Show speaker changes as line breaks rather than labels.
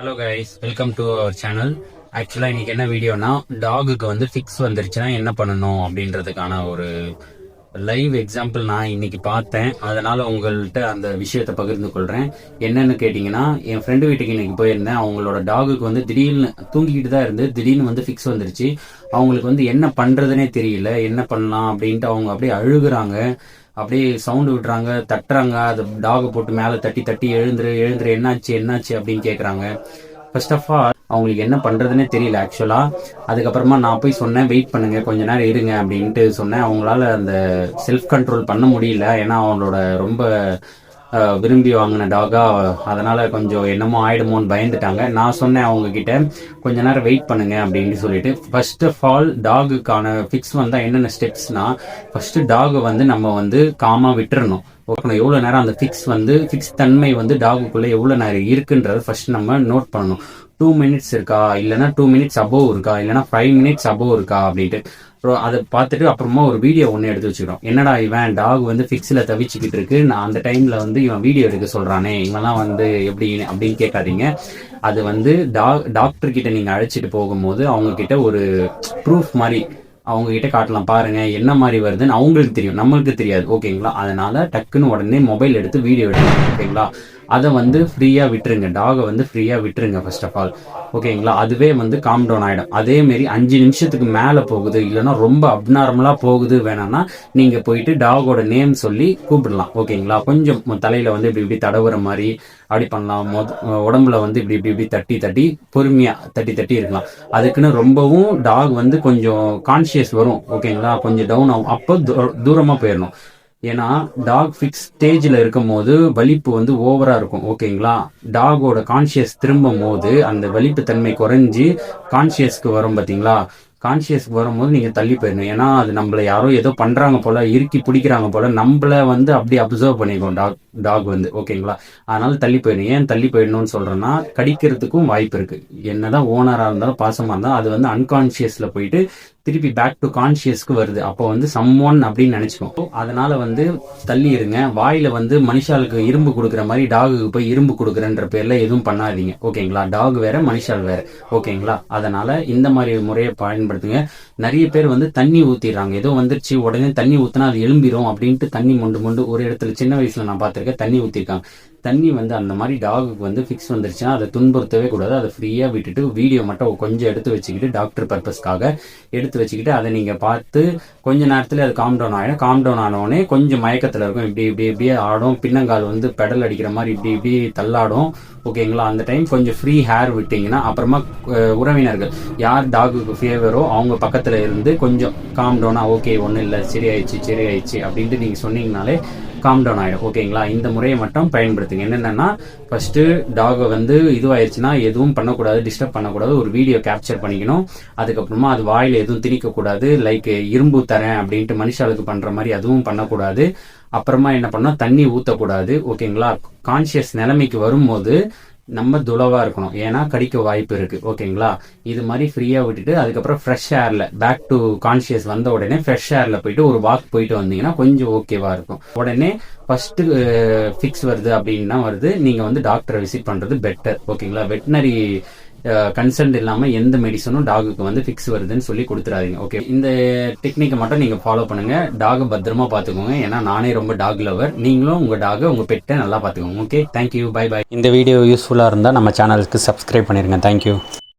Hello guys welcome to our channel ஆக்சுவலாக இன்றைக்கி என்ன வீடியோனா டாகுக்கு வந்து ஃபிக்ஸ் வந்துருச்சுன்னா என்ன பண்ணணும் அப்படின்றதுக்கான ஒரு லைவ் எக்ஸாம்பிள் நான் இன்னைக்கு பார்த்தேன். அதனால உங்கள்கிட்ட அந்த விஷயத்தை பகிர்ந்து கொள்கிறேன் என்னன்னு கேட்டிங்கன்னா என் ஃப்ரெண்டு வீட்டுக்கு இன்றைக்கி போயிருந்தேன். அவங்களோட டாகுக்கு வந்து திடீர்னு தூங்கிக்கிட்டு தான் இருந்து திடீர்னு வந்து ஃபிக்ஸ் வந்துருச்சு. அவங்களுக்கு வந்து என்ன பண்ணுறதுனே தெரியல என்ன பண்ணலாம் அப்படின்ட்டு அவங்க அப்படியே அழுகுறாங்க. அப்படியே சவுண்டு விடுறாங்க தட்டுறாங்க. அது டாக் போட்டு மேலே தட்டி தட்டி எழுந்துரு எழுந்துரு. என்னாச்சு என்னாச்சு அப்படின்னு கேட்குறாங்க ஃபர்ஸ்ட் ஆஃப் ஆல் அவங்களுக்கு என்ன பண்ணுறதுனே தெரியல ஆக்சுவலாக அதுக்கப்புறமா நான் போய் சொன்னேன் வெயிட் பண்ணுங்க கொஞ்ச நேரம் இருங்க அப்படின்ட்டு சொன்னேன். அவங்களால அந்த செல்ஃப் கண்ட்ரோல் பண்ண முடியல. ஏன்னா அவங்களோட ரொம்ப விரும்பி வாங்கின டாகா அதனால கொஞ்சம் என்னமோ ஆயிடுமோன்னு பயந்துட்டாங்க. நான் சொன்னேன் அவங்க கிட்ட கொஞ்ச நேரம் வெயிட் பண்ணுங்க அப்படின்னு சொல்லிட்டு. ஃபர்ஸ்ட் ஆஃப் ஆல் டாகுக்கான ஃபிக்ஸ் வந்தால் என்னென்ன ஸ்டெப்ஸ்னா ஃபர்ஸ்ட் டாக் வந்து நம்ம வந்து காமா விட்டுறணும். ஓகே எவ்வளோ நேரம் அந்த ஃபிக்ஸ் வந்து ஃபிக்ஸ் தன்மை வந்து டாகுக்குள்ளே எவ்வளோ நேரம் இருக்குன்றதை ஃபர்ஸ்ட் நம்ம நோட் பண்ணணும். டூ மினிட்ஸ் இருக்கா? இல்லைன்னா டூ மினிட்ஸ் அபோவ் இருக்கா? இல்லைனா ஃபைவ் மினிட்ஸ் அபோவ் இருக்கா? அப்படின்ட்டு. அப்புறம் அதை பார்த்துட்டு அப்புறமா ஒரு வீடியோ ஒன்று எடுத்து வச்சுக்கிறோம். என்னடா இவன் டாக் வந்து ஃபிக்ஸில் தவிச்சுக்கிட்டு இருக்கு? நான் அந்த டைமில் வந்து இவன் வீடியோ எடுக்க சொல்கிறானே இவன்லாம் வந்து எப்படி அப்படின்னு கேட்காதீங்க. அது வந்து டாக் டாக்டர் கிட்ட நீங்கள் அழைச்சிட்டு போகும்போது அவங்கக்கிட்ட ஒரு ப்ரூஃப் மாதிரி அவங்க கிட்ட காட்டலாம். பாருங்க என்ன மாதிரி வருதுன்னு அவங்களுக்கு தெரியும். நம்மளுக்கு தெரியாது. ஓகேங்களா? அதனால டக்குன்னு உடனே மொபைல் எடுத்து வீடியோ எடுக்கணும் ஓகேங்களா? அதை வந்து ஃப்ரீயாக விட்டுருங்க. டாகை வந்து ஃப்ரீயாக விட்டுருங்க ஃபர்ஸ்ட் ஆஃப் ஆல் ஓகேங்களா அதுவே வந்து காம் டவுன் ஆகிடும் அதேமாரி அஞ்சு நிமிஷத்துக்கு மேலே போகுது இல்லைன்னா ரொம்ப அப்நார்மலாக போகுது வேணாம்னா நீங்கள் போயிட்டு டாகோட நேம் சொல்லி கூப்பிடலாம். ஓகேங்களா கொஞ்சம் தலையில் வந்து இப்படி இப்படி தடவுற மாதிரி அப்படி பண்ணலாம். மொத உடம்புல வந்து இப்படி இப்படி இப்படி தட்டி தட்டி பொறுமையாக தட்டி தட்டி இருக்கலாம். அதுக்குன்னு ரொம்பவும் டாக் வந்து கொஞ்சம் கான்சியஸ் வரும். ஓகேங்களா கொஞ்சம் டவுன் ஆகும். அப்போ தூரமாக போயிடணும். ஏன்னா டாக் ஃபிக்ஸ் ஸ்டேஜில் இருக்கும் போது வலிப்பு வந்து ஓவராக இருக்கும் ஓகேங்களா? டாகோட கான்ஷியஸ் திரும்பும் போது அந்த வலிப்பு தன்மை குறைஞ்சி கான்ஷியஸ்க்கு வரும் பார்த்தீங்களா கான்ஷியஸ்க்கு வரும்போது நீங்கள் தள்ளி போயிடணும். ஏன்னா அது நம்மளை யாரோ ஏதோ பண்ணுறாங்க போல இறுக்கி பிடிக்கிறாங்க போல நம்மள வந்து அப்படியே அப்சர்வ் பண்ணிக்கும் டாக் டாக் வந்து ஓகேங்களா? அதனால தள்ளி போயிடணும். ஏன் தள்ளி போயிடணும்னு சொல்கிறேன்னா கடிக்கிறதுக்கும் வாய்ப்பு இருக்கு. என்னதான் ஓனராக இருந்தாலும் பாசமாக இருந்தாலும் அது வந்து அன்கான்ஷியஸில் போயிட்டு திருப்பி பேக் டு கான்சியஸ்க்கு வருது. அப்போ வந்து சம்மோன் அப்படின்னு நினைச்சுக்கோ அதனால வந்து தள்ளி இருங்க வாயில வந்து மனுஷாளுக்கு இரும்பு கொடுக்குற மாதிரி டாகுக்கு போய் இரும்பு கொடுக்குறன்ற பேர்ல எதுவும் பண்ணாதீங்க. ஓகேங்களா டாக் வேற மனுஷால் வேற. ஓகேங்களா அதனால இந்த மாதிரி முறையை பயன்படுத்துங்க. நிறைய பேர் வந்து தண்ணி ஊத்திடுறாங்க. ஏதோ வந்துருச்சு உடனே தண்ணி ஊத்தினா அது எழும்பிடும் அப்படின்ட்டு தண்ணி மொண்டு மொண்டு ஒரு இடத்துல சின்ன வயசுல நான் பார்த்திருக்கேன் தண்ணி ஊத்திருக்காங்க. தண்ணி வந்து அந்த மாதிரி டாகுக்கு வந்து ஃபிக்ஸ் வந்துருச்சுன்னா அதை துன்புறுத்தவே கூடாது. அதை ஃப்ரீயாக விட்டுட்டு வீடியோ மட்டும் கொஞ்சம் எடுத்து வச்சுக்கிட்டு டாக்டர் பர்பஸ்க்காக எடுத்து வச்சுக்கிட்டு அதை நீங்கள் பார்த்து கொஞ்ச நேரத்தில் அது காம் டவுன் ஆகிடும் காம் டவுன் ஆனவுடனே கொஞ்சம் மயக்கத்தில் இருக்கும். இப்படி இப்படி இப்படியே ஆடும். பின்னங்கால் வந்து பெடல் அடிக்கிற மாதிரி இப்படி இப்படி தள்ளாடும். ஓகேங்களா அந்த டைம் கொஞ்சம் ஃப்ரீ ஹேர் விட்டிங்கன்னா அப்புறமா உறவினர்கள் யார் டாகுக்கு ஃபேவரோ அவங்க பக்கத்தில் இருந்து கொஞ்சம் காம் டவுனாக ஓகே ஒன்றும் இல்லை. சரி ஆயிடுச்சு சரி ஆயிடுச்சு அப்படின்ட்டு நீங்கள் சொன்னீங்கனாலே காம் டவுன் ஆயிடும் ஓகேங்களா இந்த முறையை மட்டும் பயன்படுத்துங்க. என்னென்னா ஃபர்ஸ்ட்டு டாகை வந்து இதுவாயிருச்சுன்னா எதுவும் பண்ணக்கூடாது டிஸ்டர்ப் பண்ணக்கூடாது. ஒரு வீடியோ கேப்சர் பண்ணிக்கணும். அதுக்கப்புறமா அது வாயில் எதுவும் திணிக்கக்கூடாது. லைக் இரும்பு தரேன் அப்படின்ட்டு மனுஷாளுக்கு பண்ணுற மாதிரி அதுவும் பண்ணக்கூடாது. அப்புறமா என்ன பண்ணா தண்ணி ஊற்றக்கூடாது ஓகேங்களா கான்சியஸ் நிலைமைக்கு வரும்போது நம்ம துளவாக இருக்கணும். ஏன்னா கடிக்க வாய்ப்பு இருக்குது ஓகேங்களா? இது மாதிரி ஃப்ரீயாக விட்டுட்டு அதுக்கப்புறம் ஃப்ரெஷ் ஏரில் பேக் டு கான்ஷியஸ் வந்த உடனே ஃப்ரெஷ் ஏரில் போயிட்டு ஒரு வாக் போயிட்டு வந்தீங்கன்னா கொஞ்சம் ஓகேவாக இருக்கும். உடனே ஃபஸ்ட்டு ஃபிக்ஸ் வருது அப்படின்னா வருது. நீங்கள் வந்து டாக்டரை விசிட் பண்ணுறது பெட்டர் ஓகேங்களா? வெட்டினரி கன்சல்ட் இல்லாமல் எந்த மெடிசனும் டாகுக்கு வந்து ஃபிக்ஸ் வருதுன்னு சொல்லி கொடுத்துறாதீங்க ஓகே இந்த டெக்னிக்கை மட்டும் நீங்கள் ஃபாலோ பண்ணுங்க. டாகை பத்திரமா பார்த்துக்கோங்க ஏன்னா நானே ரொம்ப டாக் லவர் நீங்களும் உங்கள் டாகை உங்கள் பெட்டை நல்லா பார்த்துக்கோங்க okay thank you bye bye இந்த வீடியோ யூஸ்ஃபுல்லாக இருந்தால் நம்ம சேனலுக்கு சப்ஸ்கிரைப் பண்ணிருங்க. தேங்க்யூ